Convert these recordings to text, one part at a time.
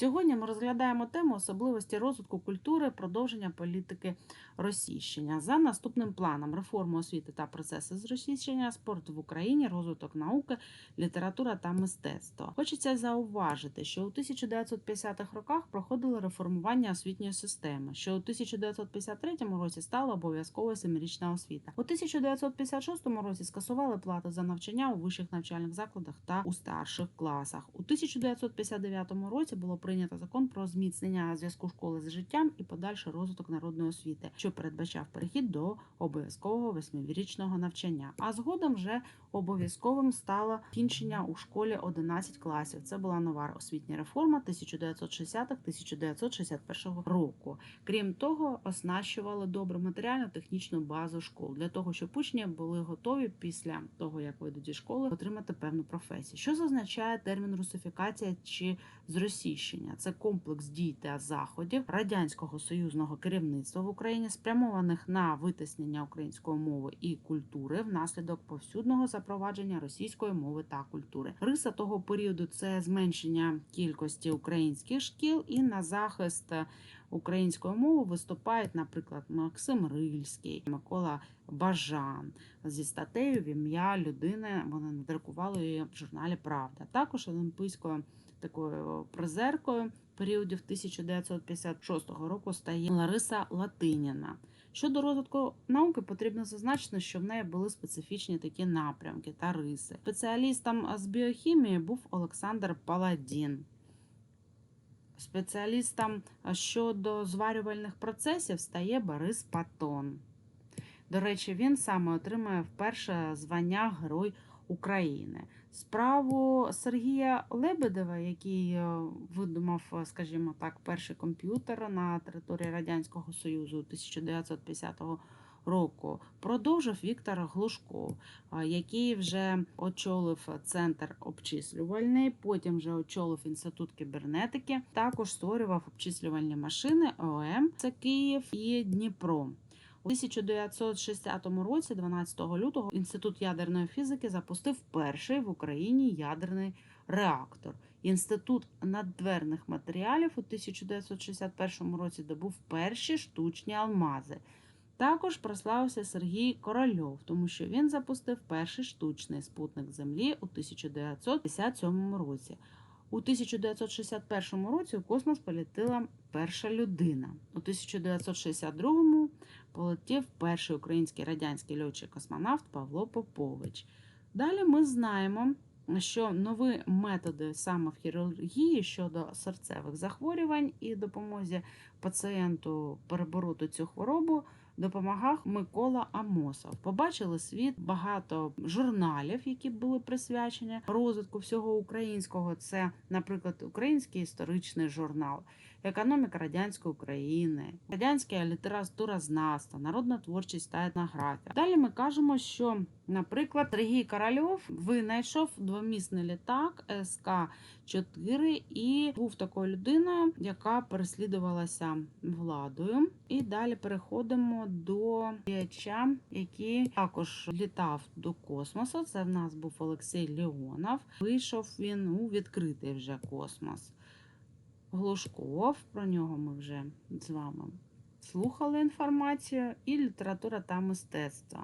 Сьогодні ми розглядаємо тему особливості розвитку культури, продовження політики російщення за наступним планом: реформи освіти та процеси зросійщення, спорт в Україні, розвиток науки, література та мистецтво. Хочеться зауважити, що у 1950-х роках проходило реформування освітньої системи, що у 1953 році стала обов'язковою семирічна освіта. У 1956 році скасували плату за навчання у вищих навчальних закладах та у старших класах. У 1959 році було прийнято закон про зміцнення зв'язку школи з життям і подальший розвиток народної освіти, що передбачав перехід до обов'язкового восьмирічного навчання. А згодом вже обов'язковим стало кінчення у школі 11 класів. Це була нова освітня реформа 1960-1961 року. Крім того, оснащували добру матеріально-технічну базу школ для того, щоб учні були готові після того, як вийдуть зі школи, отримати певну професію. Що означає термін русифікація чи зросійщення? Це комплекс дій та заходів радянського союзного керівництва в Україні, спрямованих на витиснення української мови і культури внаслідок повсюдного запровадження російської мови та культури. Риса того періоду це зменшення кількості українських шкіл і на захист української мови виступають, наприклад, Максим Рильський, Микола Бажан зі статтею в ім'я людини. Вони надрукували її в журналі Правда. Також олімпійською такою призеркою періодів 1956 року стає Лариса Латиніна. Щодо розвитку науки, потрібно зазначити, що в неї були специфічні такі напрямки та риси. Спеціалістом з біохімії був Олександр Паладін. Спеціалістом щодо зварювальних процесів стає Борис Патон. До речі, він саме отримує вперше звання Герой України. Справу Сергія Лебедева, який е, видумав, е, скажімо так, перший комп'ютер на території Радянського Союзу 1950 року, продовжив Віктор Глушков, який вже очолив центр обчислювальний, потім вже очолив інститут кібернетики. Також створював обчислювальні машини ОМ, це Київ і Дніпро. У 1960 році, 12 лютого, інститут ядерної фізики запустив перший в Україні ядерний реактор. Інститут наддверних матеріалів у 1961 році добув перші штучні алмази. Також прославився Сергій Корольов, тому що він запустив перший штучний спутник Землі у 1957 році. У 1961 році у космос полетіла перша людина. У 1962 полетів перший український радянський льотчик-космонавт Павло Попович. Далі ми знаємо, що нові методи саме в хірургії щодо серцевих захворювань і допомозі пацієнту перебороти цю хворобу допомагав Микола Амосов. Побачили світ багато журналів, які були присвячені розвитку всього українського. Це, наприклад, Український історичний журнал, економіка радянської України, радянська література літературознавство, народна творчість та етнографія. Далі ми кажемо, що, наприклад, Сергій Корольов винайшов двомісний літак СК 4 і був такою людиною, яка переслідувалася владою. І далі переходимо до діяча, який також літав до космосу. Це в нас був Олексій Леонов. Вийшов він у відкритий вже космос. Глушков, про нього ми вже з вами слухали інформацію, і література та мистецтво.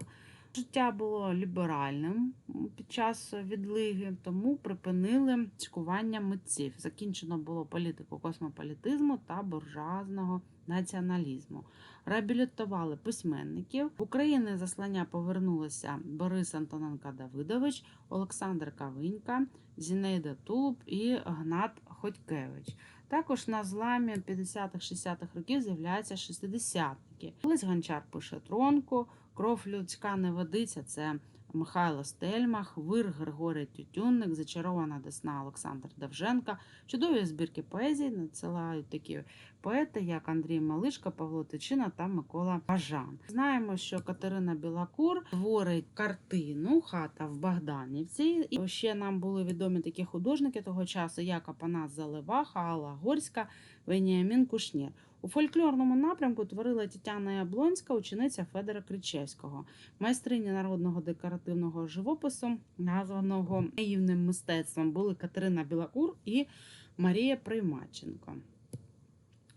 Життя було ліберальним під час відлиги, тому припинили цікування митців. Закінчено було політику космополітизму та буржуазного націоналізму. Реабілітували письменників. В Україні заслання повернулися Борис Антоненко Давидович, Олександр Кавинька, Зінейда Тулуб і Гнат Ходькевич. Також на зламі 50-60-х років з'являється 60 квітки. Лис гончар пише тронку, кров людська не водиться. Це Михайло Стельмах, Вир Григорій Тютюнник, Зачарована Десна Олександр Давженка. Чудові збірки поезії надсилають такі поети, як Андрій Малишка, Павло Тичина та Микола Бажан. Знаємо, що Катерина Білакур творить картину Хата в Богданівці. І ще нам були відомі такі художники того часу, як Апанас Залива, Алла Горська, Веніамін Кушнір. У фольклорному напрямку творила Тетяна Яблонська, учениця Федора Кричевського, майстрині народного декоративного живопису, названого наївним мистецтвом, були Катерина Білакур і Марія Приймаченко.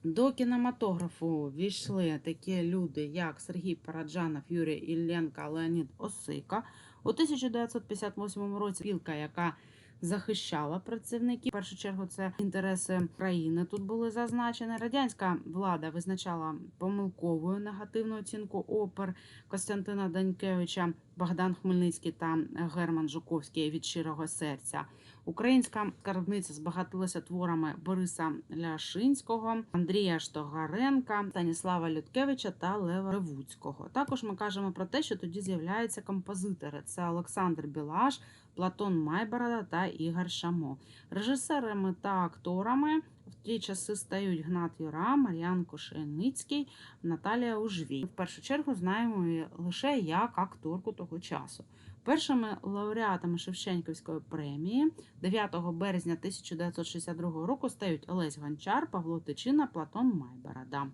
До кінематографу війшли такі люди, як Сергій Параджанов, Юрій Ілленко, Леонід Осика. У 1958 році спілка, яка захищала працівників. В першу чергу це інтереси країни. Тут були зазначені. Радянська влада визначала помилковою негативну оцінку опер Костянтина Данькевича, Богдан Хмельницький та Герман Жуковський від щирого серця. Українська скарбниця збагатилася творами Бориса Ляшинського, Андрія Штогаренка, Станіслава Людкевича та Лева Ревуцького. Також ми кажемо про те, що тоді з'являються композитори: це Олександр Білаш, Платон Майборода та Ігор Шамо. Режисерами та акторами в ті часи стають Гнат Юра, Мар'ян Кошеницький, Наталія Ужвій. В першу чергу знаємо лише як акторку того часу. Першими лауреатами Шевченківської премії 9 березня 1962 року стають Олесь Гончар, Павло Тичина, Платон Майборода.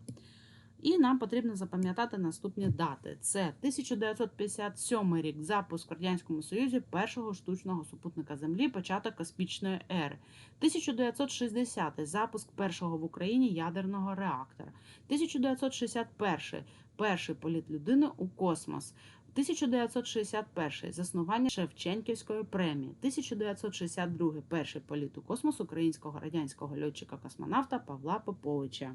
І нам потрібно запам'ятати наступні дати: це 1957 рік запуск в радянському союзі першого штучного супутника Землі, початок космічної ери. 1960 запуск першого в Україні ядерного реактора. 1961 перший політ людини у космос. 1961 заснування Шевченківської премії, 1962 перший політ у космос українського радянського льотчика-космонавта Павла Поповича.